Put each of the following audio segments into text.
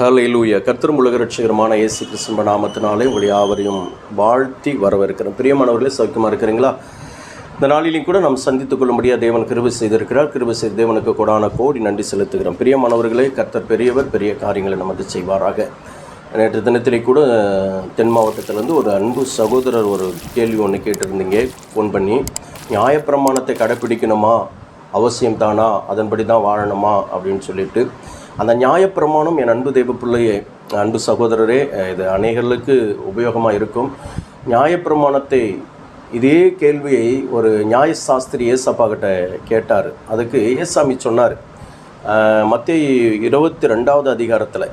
ஹalleluya கர்த்தரும் உலக ரட்சகரமான இயேசு கிறிஸ்துவ நாமத்தினாலே உங்களை யாவரையும் வாழ்த்தி வரவேற்கிறோம் பிரியமானவர்களே சௌக்கியமாக இருக்கிறீங்களா? இந்த நாளிலையும் கூட நாம் சந்தித்துக் கொள்ளும்படியாக தேவன் கிருபை செய்திருக்கிறார். கிருபை செய்த தேவனுக்கு கொடான கோடி நன்றி செலுத்துகிறோம். பிரியமானவர்களே கர்த்தர் பெரியவர் பெரிய காரியங்களை நமக்கு செய்வாராக. நேற்று தினத்திலே கூட தென் மாவட்டத்திலேருந்து ஒரு அன்பு சகோதரர் ஒரு கேள்வி ஒன்று கேட்டிருந்தீங்க. ஃபோன் பண்ணி நியாயப்பிரமாணத்தை கடைப்பிடிக்கணுமா அவசியம் தானா? அதன்படி தான் வாழணுமா? அப்படின்னு சொல்லிட்டு அந்த நியாயப்பிரமாணம் என் அன்பு தெய்வ பிள்ளையே அன்பு சகோதரரே இது அநேகர்களுக்கு உபயோகமாக இருக்கும். நியாயப்பிரமாணத்தை இதே கேள்வியை ஒரு நியாயசாஸ்திரி ஏசப்பா கிட்ட கேட்டார். அதுக்கு ஏசாமி சொன்னார். மத்திய இருபத்தி ரெண்டாவது அதிகாரத்தில்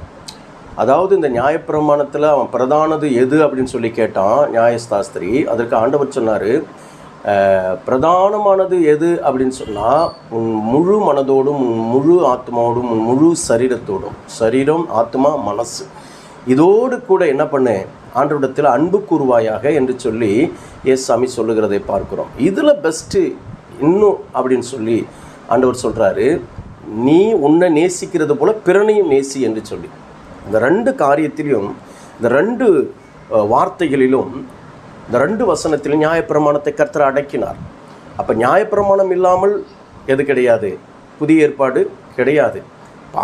அதாவது இந்த நியாயப்பிரமாணத்தில் அவன் பிரதானது எது அப்படின்னு சொல்லி கேட்டான் நியாயசாஸ்திரி. அதற்கு ஆண்டவர் சொன்னார் பிரதானமானது எது அப்படின்னு சொன்னால் உன் முழு மனதோடும் உன் முழு ஆத்மாவோடும் உன் முழு சரீரத்தோடும். சரீரம் ஆத்மா மனசு. இதோடு கூட என்ன பண்ணு? ஆண்டவிடத்தில் அன்பு கூறுவாயாக என்று சொல்லி ஏசாமி சொல்லுகிறதை பார்க்குறோம். இதில் பெஸ்ட்டு இன்னும் அப்படின்னு சொல்லி ஆண்டவர் சொல்கிறாரு நீ உன்னை நேசிக்கிறது போல பிறனையும் நேசி என்று சொல்லி. இந்த ரெண்டு காரியத்திலையும் இந்த ரெண்டு வார்த்தைகளிலும் இந்த ரெண்டு வசனத்திலும் நியாயப்பிரமாணத்தை கர்த்தர் அடக்கினார். அப்போ நியாயப்பிரமாணம் இல்லாமல் எது கிடையாது? புதிய ஏற்பாடு கிடையாது.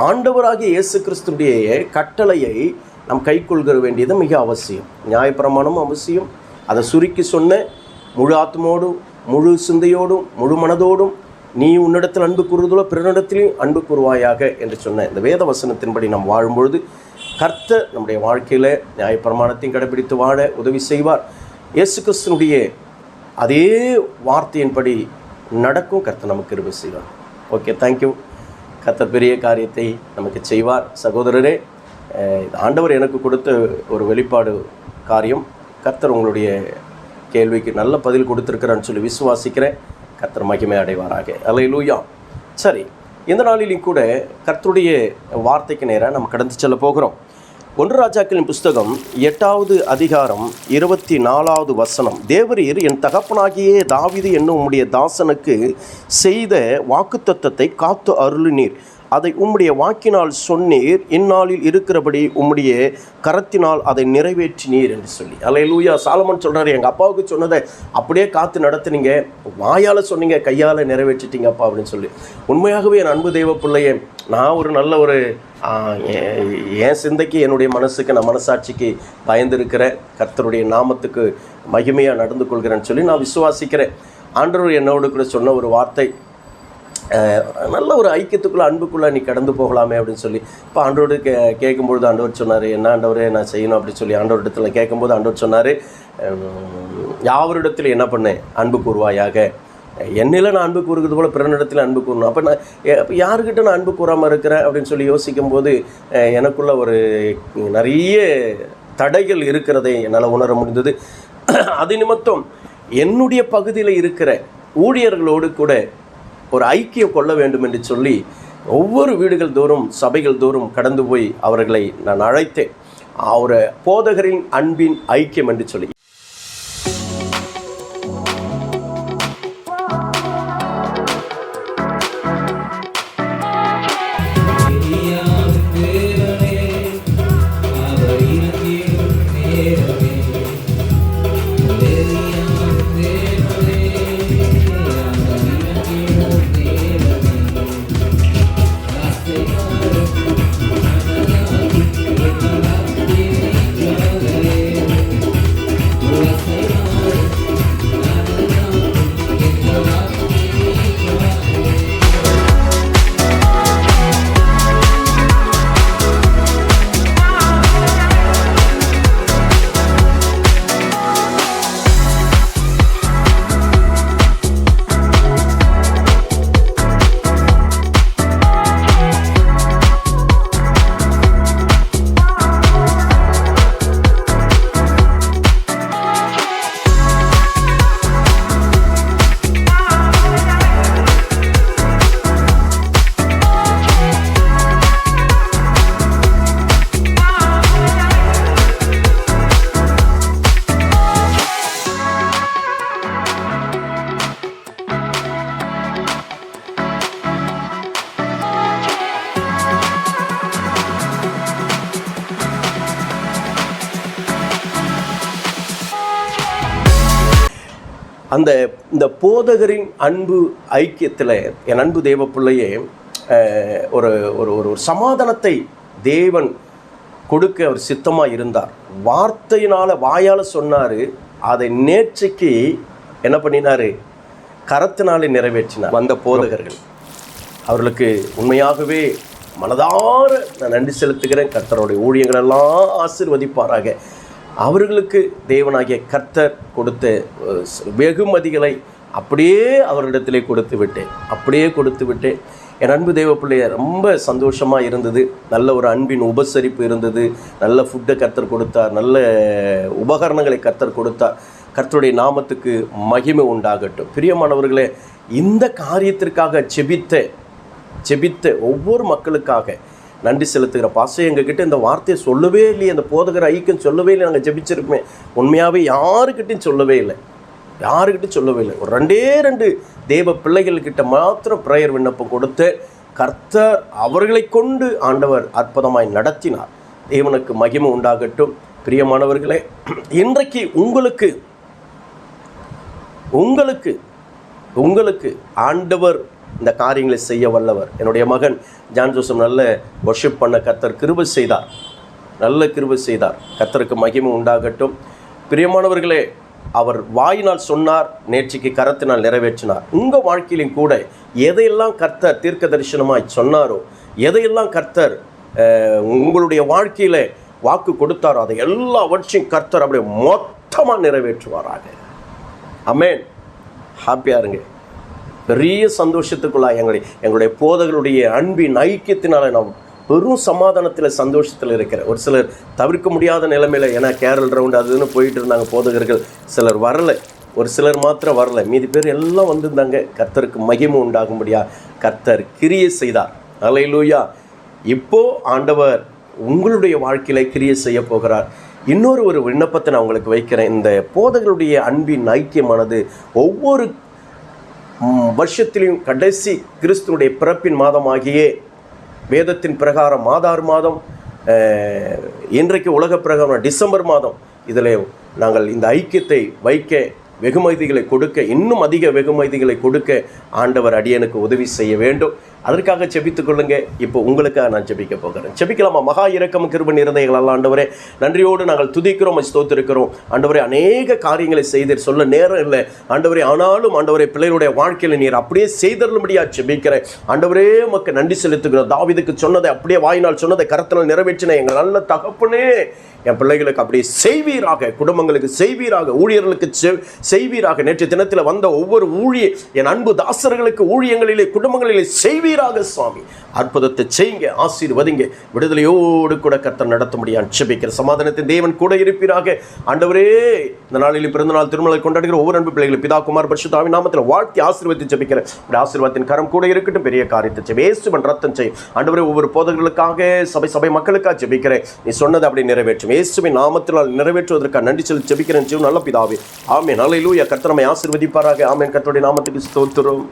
ஆண்டவராகிய இயேசு கிறிஸ்துடைய கட்டளையை நாம் கைக்கொள்கிற வேண்டியது மிக அவசியம். நியாயப்பிரமாணமும் அவசியம். அதை சுருக்கி சொன்ன முழு ஆத்மோடும் முழு சிந்தையோடும் முழு மனதோடும் நீ உன்னிடத்தில் அன்பு கூறுவதோ பிறனிடத்திலையும் அன்பு கூறுவாயாக என்று சொன்ன இந்த வேத வசனத்தின்படி நாம் வாழும்பொழுது கர்த்தர் நம்முடைய வாழ்க்கையில் நியாயப்பிரமாணத்தையும் கடைபிடித்து வாழ உதவி செய்வார். இயேசு கிறிஸ்தனுடைய அதே வார்த்தையின்படி நடக்கும் கர்த்தர் நமக்கு இருபது செய்வார். ஓகே தேங்க்யூ கர்த்தர் பெரிய காரியத்தை நமக்கு செய்வார். சகோதரரே ஆண்டவர் எனக்கு கொடுத்த ஒரு வெளிப்பாடு காரியம் கர்த்தர் உங்களுடைய கேள்விக்கு நல்ல பதில் கொடுத்துருக்கிறான்னு சொல்லி விசுவாசிக்கிறேன். கர்த்தர் மகிமை அடைவாராக. அலை லூயா சரி இந்த நாளிலும் கூட கர்த்தருடைய வார்த்தைக்கு நேராக நம்ம கடந்து செல்ல போகிறோம். ஒன்று ராஜாக்களின் புஸ்தகம் எட்டாவது அதிகாரம் இருபத்தி நாலாவது வசனம். தேவரீர் என் தகப்பனாகியே தாவிது என்னும் உம்முடைய தாசனுக்கு செய்த வாக்குத்தத்தத்தை காத்து அருளினீர். அதை உம்முடைய வாக்கினால் சொன்னீர். இந்நாளில் இருக்கிறபடி உம்முடைய கரத்தினால் அதை நிறைவேற்றினீர் என்று சொல்லி. அல்ல லூயா சாலமன் சொல்கிறார் எங்கள் அப்பாவுக்கு சொன்னதை அப்படியே காத்து நடத்துனீங்க. வாயால் சொன்னீங்க கையால் நிறைவேற்றிட்டீங்க அப்பா அப்படின்னு சொல்லி. உண்மையாகவே என் அன்பு தெய்வ பிள்ளையே நான் ஒரு நல்ல ஒரு என் சிந்தைக்கு என்னுடைய மனசுக்கு நான் மனசாட்சிக்கு பயந்திருக்கிற கர்த்தருடைய நாமத்துக்கு மகிமையாக நடந்து கொள்கிறேன்னு சொல்லி நான் விசுவாசிக்கிறேன். ஆண்டவர் என்னோடு கூட சொன்ன ஒரு வார்த்தை நல்ல ஒரு ஐக்கியத்துக்குள்ளே அன்புக்குள்ளே நீ கடந்து போகலாமே அப்படின்னு சொல்லி இப்போ ஆண்டோடு கே கேட்கும்பொழுது ஆண்டவர் சொன்னார் என்ன ஆண்டவரே நான் செய்யணும் அப்படின்னு சொல்லி ஆண்டவரிடத்தில் கேட்கும்போது ஆண்டவர் சொன்னார் யாவரிடத்தில் என்ன பண்ணேன் அன்பு கூறுவாயாக. என்னில் நான் அன்பு கூறுகிறது போல் பிறனிடத்தில் அன்பு கூறணும். அப்போ நான் இப்போ யாருக்கிட்ட நான் அன்பு கூறாமல் இருக்கிறேன்? அப்படின்னு சொல்லி யோசிக்கும் போது எனக்குள்ள ஒரு நிறைய தடைகள் இருக்கிறதை என்னால் உணர முடிந்தது. அது நிமித்தம் என்னுடைய பகுதியில் இருக்கிற ஊழியர்களோடு கூட ஒரு ஐக்கியம் கொள்ள வேண்டும் என்று சொல்லி ஒவ்வொரு வீடுகள் தோறும் சபைகள் தோறும் கடந்து போய் அவர்களை நான் அழைத்தேன். அவர் போதகரின் அன்பின் ஐக்கியம் என்று சொல்லி. அந்த இந்த போதகரின் அன்பு ஐக்கியத்தில் என் அன்பு தேவ பிள்ளையே ஒரு ஒரு ஒரு சமாதானத்தை தேவன் கொடுக்க அவர் சித்தமாக இருந்தார். வார்த்தையினால் வாயால் சொன்னார் அதை நேற்றைக்கு என்ன பண்ணினாரு? கரத்தினாலே நிறைவேற்றினார். வந்த போதகர்கள். அவர்களுக்கு உண்மையாகவே மனதார நான் நன்றி செலுத்துகிறேன். கர்த்தருடைய ஊழியங்களெல்லாம் எல்லாம் அவர்களுக்கு தேவனாகிய கர்த்தர் கொடுத்த வெகுமதிகளை அப்படியே அவரிடத்திலே கொடுத்து விட்டேன். அப்படியே கொடுத்து விட்டேன். என் அன்பு தேவப்பிள்ளைய ரொம்ப சந்தோஷமாக இருந்தது. நல்ல ஒரு அன்பின் உபசரிப்பு இருந்தது. நல்ல ஃபுட்டை கர்த்தர் கொடுத்தார். நல்ல உபகரணங்களை கர்த்தர் கொடுத்தார். கர்த்தருடைய நாமத்துக்கு மகிமை உண்டாகட்டும். பிரியமானவர்களே இந்த காரியத்திற்காக செபித்த செபித்த ஒவ்வொரு மக்களுக்காக நன்றி செலுத்துகிற பாசம் எங்ககிட்ட இந்த வார்த்தையை சொல்லவே இல்லையே அந்த போதகர் ஐக்கியம் சொல்லவே இல்லை நாங்கள் ஜெபிச்சிருப்போமே உண்மையாகவே யாருக்கிட்டையும் சொல்லவே இல்லை. யாருக்கிட்டையும் சொல்லவே இல்லை. ஒரு ரெண்டே ரெண்டு தேவ பிள்ளைகள்கிட்ட மாத்திரம் ப்ரேயர் விண்ணப்பம் கொடுத்து கர்த்தர் அவர்களை கொண்டு ஆண்டவர் அற்புதமாய் நடத்தினார். தேவனுக்கு மகிமை உண்டாகட்டும். பிரியமானவர்களே இன்றைக்கு உங்களுக்கு உங்களுக்கு உங்களுக்கு ஆண்டவர் இந்த காரியங்களை செய்ய வல்லவர். என்னுடைய மகன் ஜான் ஜோசப் நல்ல ஒர்ஷிப் பண்ண கர்த்தர் கிருபை செய்தார். நல்ல கிருபை செய்தார். கர்த்தருக்கு மகிமை உண்டாகட்டும். பிரியமானவர்களே அவர் வாயினால் சொன்னார் நேற்றுக்கு கரத்தினால் நிறைவேற்றினார். உங்கள் வாழ்க்கையிலும் கூட எதையெல்லாம் கர்த்தர் தீர்க்க தரிசனமாய் சொன்னாரோ எதையெல்லாம் கர்த்தர் உங்களுடைய வாழ்க்கையில் வாக்கு கொடுத்தாரோ அதை எல்லாவற்றையும் கர்த்தர் அப்படியே மொத்தமாக நிறைவேற்றுவாராக. அமேன் ஹாப்பியாக இருங்க. பெரிய சந்தோஷத்துக்குள்ளாக எங்களுடைய எங்களுடைய போதகளுடைய அன்பின் ஐக்கியத்தினால நான் பெரும் சமாதானத்தில் சந்தோஷத்தில் இருக்கிறேன் ஒரு சிலர் தவிர்க்க முடியாத நிலைமையில் ஏன்னா கேரள் ரவுண்ட் அதுன்னு போயிட்டு இருந்தாங்க போதகர்கள் சிலர் வரலை. ஒரு சிலர் மாத்திரம் வரல. மீதி பேர் எல்லாம் வந்திருந்தாங்க. கர்த்தருக்கு மகிமை உண்டாகும்படியா கர்த்தர் கிரியை செய்தார். லூயா இப்போ ஆண்டவர் உங்களுடைய வாழ்க்கையில் கிரியை செய்ய போகிறார். இன்னொரு ஒரு விண்ணப்பத்தை நான் உங்களுக்கு வைக்கிறேன். இந்த போதகருடைய அன்பின் ஐக்கியமானது ஒவ்வொரு ம், வருஷத்திலும் கடைசி கிறிஸ்துனுடைய பிறப்பின் மாதமாகியே வேதத்தின் பிரகாரம் ஆதார் மாதம் இன்றைக்கு உலக பிரகாரம் டிசம்பர் மாதம். இதில் நாங்கள் இந்த ஐக்கியத்தை வைக்க வெகுமதிகளை கொடுக்க இன்னும் அதிக வெகுமதிகளை கொடுக்க ஆண்டவர் அடியனுக்கு உதவி செய்ய வேண்டும். அதற்காக செபித்துக் கொள்ளுங்க. இப்போ உங்களுக்காக நான் ஜெபிக்க போகிறேன். செபிக்கலாமா மகா இரக்கம் கிருபன் இருந்தைகள் ஆண்டவரே. நன்றியோடு நாங்கள் துதிக்கிறோம் ஸ்தோத்திருக்கிறோம் ஆண்டவரே அநேக காரியங்களை செய்தர். சொல்ல நேரம் இல்லை. ஆண்டவரே ஆனாலும் ஆண்டவரே பிள்ளைகளுடைய வாழ்க்கையில் நீர் அப்படியே செய்தருளும்படியா ஜெபிக்கிறேன். ஆண்டவரே மக்கள் நன்றி செலுத்துகிறோம். தாவிதுக்கு சொன்னதை அப்படியே வாயினால் சொன்னதை கரத்தில் நிறைவேற்றின எங்கள் நல்ல தகப்பனே. என் பிள்ளைகளுக்கு அப்படியே செய்வீராக குடும்பங்களுக்கு செய்வீராக ஊழியர்களுக்கு செ- செய்வீராக. நேற்று தினத்தில் வந்த ஒவ்வொரு ஊழிய என் அன்பு தாசர்களுக்கு ஊழியங்களிலே குடும்பங்களிலே செய்வீராக சுவாமி. அற்புதத்தை செய்யுங்க ஆசீர்வதிங்க. விடுதலையோடு கூட கர்த்தர் நடத்த முடியும் செபிக்கிற சமாதானத்தின் தேவன் கூட இருப்பீராக. ஆண்டவரே இந்த நாளில் பிறந்த நாள் திருமலை கொண்டாடுகிற ஒவ்வொரு அன்பு பிள்ளைகளை பிதா குமார் பரிசுத்தாவின் நாமத்தில் வாழ்த்தி ஆசீர்வதித்து ஜெபிக்கிறேன் ஆசீர்வாதத்தின் கரம் கூட இருக்கட்டும். பெரிய காரியத்தை செய். ரத்தம் செய்யும் ஆண்டவரே ஒவ்வொரு போதகர்களுக்காக சபை சபை மக்களுக்காக ஜெபிக்கிறேன். நீ சொன்னதை அப்படி நிறைவேற்றும் இயேசுவின் நாமத்தினால் நிறைவேற்றுவதற்காக நன்றி சொல்லி ஜெபிக்கிறேன். ஜீவன் நல்ல பிதாவே. ஆமென். அல்லேலூயா கர்த்தர் நம்மை ஆசீர்வதிப்பாராக. ஆமென். கர்த்தருடைய நாமத்துக்கு ஸ்தோத்திரம்.